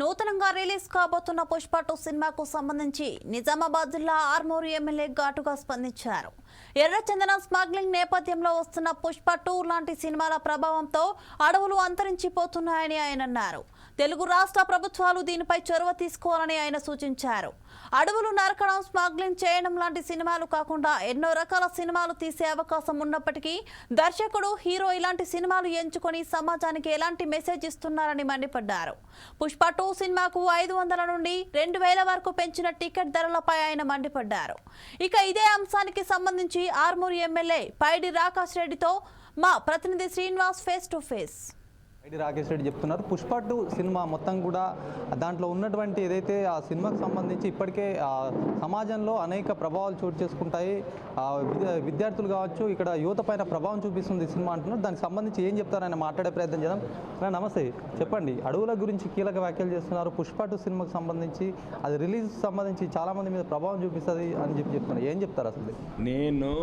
నూతనంగా రిలీజ్ కాబోతున్న పుష్ప టూ సినిమాకు సంబంధించి నిజామాబాద్ జిల్లా ఆర్మూరు ఎమ్మెల్యే ఘాటుగా స్పందించారు. ఎర్రచందనం స్మగ్లింగ్ నేపథ్యంలో వస్తున్న పుష్ప టూ లాంటి సినిమాల ప్రభావంతో అడవులు అంతరించిపోతున్నాయని ఆయన అన్నారు. తెలుగు రాష్ట్ర ప్రభుత్వాలు దీనిపై చొరవ తీసుకోవాలని ఆయన సూచించారు. అడవులు నరకడం స్మగ్లింగ్ చేయడం లాంటి సినిమాలు కాకుండా ఎన్నో రకాల సినిమాలు తీసే అవకాశం ఉన్నప్పటికీ దర్శకుడు హీరో ఇలాంటి సినిమాలు ఎంచుకొని సమాజానికి ఎలాంటి మెసేజ్ ఇస్తున్నారని మండిపడ్డారు. పుష్ప టూ సినిమాకు ఐదు వందల నుండి రెండు వేల వరకు పెంచిన టికెట్ ధరలపై ఆయన మండిపడ్డారు. ఇక ఇదే అంశానికి సంబంధించి ఆర్మూరు ఎమ్మెల్యే పైడి రాకాష్ రెడ్డితో మా ప్రతినిధి Srinivas face to face. ID Rakesh Reddy చెప్తున్నారు. పుష్ప టూ సినిమా మొత్తం కూడా దాంట్లో ఉన్నటువంటి ఏదైతే ఆ సినిమాకి సంబంధించి ఇప్పటికే ఆ సమాజంలో అనేక ప్రభావాలు చోటు చేసుకుంటాయి. ఆ విద్య- విద్యార్థులు కావచ్చు ఇక్కడ యువత పైన ప్రభావం చూపిస్తుంది సినిమా అంటున్నారు. దానికి సంబంధించి ఏం చెప్తారని మాట్లాడే ప్రయత్నం చేద్దాం. నమస్తే. చెప్పండి. అడవుల గురించి కీలక వ్యాఖ్యలు చేస్తున్నారు. పుష్ప టూ సినిమాకి సంబంధించి అది రిలీజ్ సంబంధించి చాలామంది మీద ప్రభావం చూపిస్తుంది అని చెప్పి చెప్తున్నారు. ఏం చెప్తారు అసలు? నేను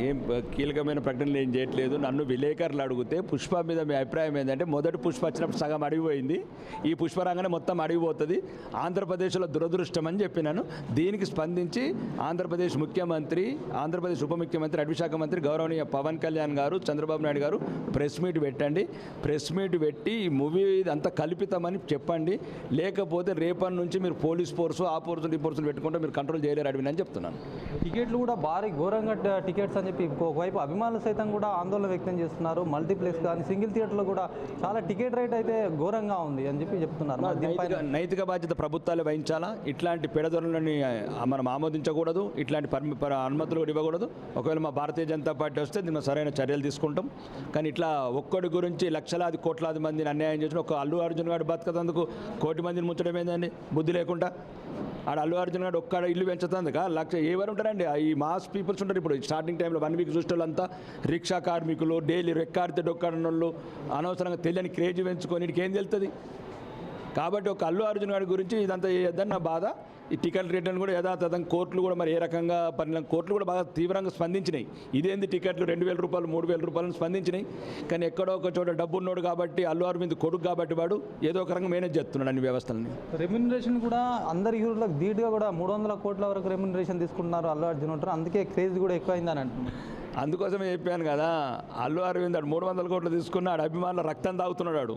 ఏం కీలకమైన ప్రకటనలు ఏం చేయట్లేదు. నన్ను విలేకరులు అడిగితే పుష్ప మీద మీ అభిప్రాయం ఏంటంటే మొదటి పుష్ప వచ్చినప్పుడు సగం అడిగిపోయింది. ఈ పుష్పరాగానే మొత్తం అడిగిపోతుంది. ఆంధ్రప్రదేశ్లో దురదృష్టం అని చెప్పినాను. దీనికి స్పందించి ఆంధ్రప్రదేశ్ ముఖ్యమంత్రి ఆంధ్రప్రదేశ్ ఉప ముఖ్యమంత్రి అటవిశాఖ మంత్రి గౌరవనీయ పవన్ కళ్యాణ్ గారు చంద్రబాబు నాయుడు గారు ప్రెస్ మీట్ పెట్టండి. ప్రెస్ మీట్ పెట్టి ఈ మూవీ అంతా కల్పితమని చెప్పండి. లేకపోతే రేపటి నుంచి మీరు పోలీస్ ఫోర్సు ఆ ఫోర్సులు ఈ ఫోర్సులు పెట్టుకుంటే మీరు కంట్రోల్ చేయలేరు అడవిని అని చెప్తున్నాను. టికెట్లు కూడా భారీ ఘోరంగా టికెట్స్ అని చెప్పి ఒకవైపు అభిమానులు సైతం కూడా ఆందోళన వ్యక్తం చేస్తున్నారు. మల్టీప్లెక్స్ కానీ సింగిల్ థియేటర్లో కూడా చాలా టికెట్ రేట్ అయితే ఘోరంగా ఉంది అని చెప్పి చెప్తున్నారు. దీనిపైన నైతిక బాధ్యత ప్రభుత్వాలు వహించాలా? ఇట్లాంటి పెడదొరలని మనం ఆమోదించకూడదు ఇట్లాంటి అనుమతులు కూడా ఇవ్వకూడదు. ఒకవేళ మా భారతీయ జనతా పార్టీ వస్తే దీని మీద సరైన చర్యలు తీసుకుంటాం. కానీ ఇట్లా ఒక్కడి గురించి లక్షలాది కోట్లాది మందిని అన్యాయం చేసిన ఒక అల్లు అర్జున్ గారు బతకతందుకు కోటి మందిని ముంచడం ఏందండి బుద్ధి లేకుండా. ఆడ అల్లు అర్జున్ గారు ఒక్కడ ఇల్లు పెంచుతుందిక? లక్ష ఎవరు ఉంటారండి? ఈ మాస్ పీపుల్స్ ఉంటారు ఇప్పుడు. స్టార్టింగ్ టైంలో వన్ వీక్ చూసిన వాళ్ళంతా రిక్షా కార్మికులు డైలీ రెక్కాడితే డొక్కాడనోళ్ళు అనవసరంగా తెలియని క్రేజ్ పెంచుకొని వీడికి ఏం తెలుస్తుంది కాబట్టి ఒక అల్లు అర్జున్ గారి గురించి ఇదంతా చేయొద్దని నా బాధ. ఈ టికెట్ రిటర్న్ కూడా యథాతథం కోర్టులు కూడా మరి ఏ రకంగా పరిణామం కోర్టులు కూడా బాగా తీవ్రంగా స్పందించినాయి. ఇదేంది టికెట్లు? రెండు వేల రూపాయలు మూడు వేల రూపాయలు స్పందించినాయి. కానీ ఎక్కడో ఒక చోట డబ్బు ఉన్నాడు కాబట్టి అల్లు అరవింద్ కొడుకు కాబట్టి వాడు ఏదో ఒక రకంగా మేనేజ్ చేస్తున్నాడు అన్ని వ్యవస్థలని. రెమ్యునరేషన్ కూడా అందరి హీరోలకు ధీటుగా కూడా మూడు వందల కోట్ల వరకు రెమ్యునరేషన్ తీసుకుంటున్నారు అల్లు అర్జున్ ఉంటారు అందుకే క్రేజ్ కూడా ఎక్కువైందని అంటున్నారు. అందుకోసమే చెప్పాను కదా అల్లు అరవింద్ మూడు వందల కోట్లు తీసుకున్నాడు అభిమానుల రక్తం తాగుతున్నాడు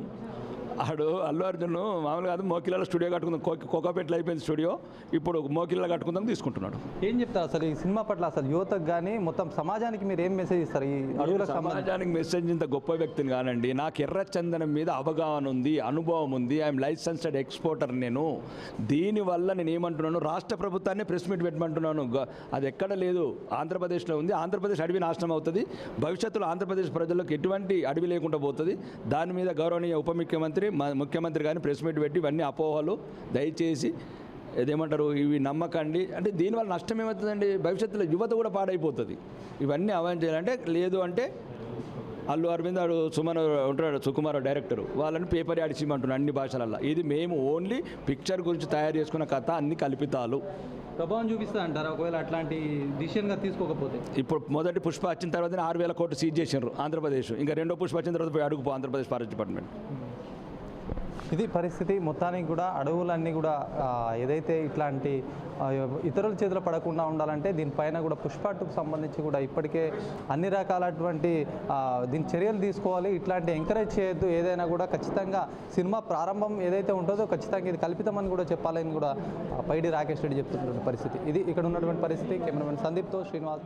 ఆడు అల్లు అర్జున్ మామూలుగా కాదు మోకిలలో స్టూడియో కట్టుకుందాం. కో- కోకాపేటలో అయిపోయింది స్టూడియో. ఇప్పుడు మోకిలలో కట్టుకుందాం తీసుకుంటున్నాడు. ఏం చెప్తారు అసలు ఈ సినిమా పట్ల అసలు యువతకు కానీ మొత్తం సమాజానికి మీరు ఏం మెసేజ్ ఇస్తారు? ఈ సంబంధించి. సమాజానికి మెసేజ్ ఇంత గొప్ప వ్యక్తిని కానండి. నాకు ఎర్ర చందనం మీద అవగాహన ఉంది అనుభవం ఉంది. ఐఎమ్ లైసెన్స్డ్ ఎక్స్పోర్టర్ నేను. దీనివల్ల నేను ఏమంటున్నాను? రాష్ట్ర ప్రభుత్వాన్ని ప్రెస్ మీట్ పెట్టమంటున్నాను. అది ఎక్కడ లేదు. ఆంధ్రప్రదేశ్లో ఉంది. ఆంధ్రప్రదేశ్ అడవి నాశనం అవుతుంది. భవిష్యత్తులో ఆంధ్రప్రదేశ్ ప్రజలకు ఎటువంటి అడవి లేకుండా పోతుంది. దాని మీద గౌరవనీయ ఉప ముఖ్యమంత్రి మా ముఖ్యమంత్రి కానీ ప్రెస్ మీట్ పెట్టి ఇవన్నీ అపోహలు దయచేసి ఇదేమంటారు ఇవి నమ్మకండి. అంటే దీనివల్ల నష్టం ఏమవుతుందండి? భవిష్యత్తులో యువత కూడా పాడైపోతుంది. ఇవన్నీ అవాయిడ్ చేయాలంటే లేదు అంటే అల్లు అరవింద్ ఆడు సుమన్ ఉంటాడు సుకుమార్ డైరెక్టర్ వాళ్ళని పేపర్ ఆడిచిమంటున్నాడు అన్ని భాషలల్లో. ఇది మేము ఓన్లీ పిక్చర్ గురించి తయారు చేసుకున్న కథ అన్ని కల్పితాలు. ప్రభావం చూపిస్తుంది అంటారా? ఒకవేళ అట్లాంటి డిసిషన్గా తీసుకోకపోతే? ఇప్పుడు మొదటి పుష్ప వచ్చిన తర్వాత ఆరు వేల కోట్లు సీజ్ చేసినారు ఆంధ్రప్రదేశ్. ఇంకా రెండో పుష్ప వచ్చిన తర్వాత అడుగుపో ఆంధ్రప్రదేశ్ ఫారెస్ట్ డిపార్ట్మెంట్. ఇది పరిస్థితి మొత్తానికి కూడా అడవులన్నీ కూడా ఏదైతే ఇట్లాంటి ఇతరుల చేతులు పడకుండా ఉండాలంటే దీనిపైన కూడా పుష్పాటుకు సంబంధించి కూడా ఇప్పటికే అన్ని రకాలటువంటి దీని చర్యలు తీసుకోవాలి. ఇట్లాంటి ఎంకరేజ్ చేయొద్దు. ఏదైనా కూడా ఖచ్చితంగా సినిమా ప్రారంభం ఏదైతే ఉంటుందో ఖచ్చితంగా ఇది కల్పితమని కూడా చెప్పాలని కూడా పైడి రాకేష్ రెడ్డి చెప్తున్నటువంటి పరిస్థితి. ఇది ఇక్కడ ఉన్నటువంటి పరిస్థితి. కెమెరామెన్ సందీప్తో శ్రీనివాస్.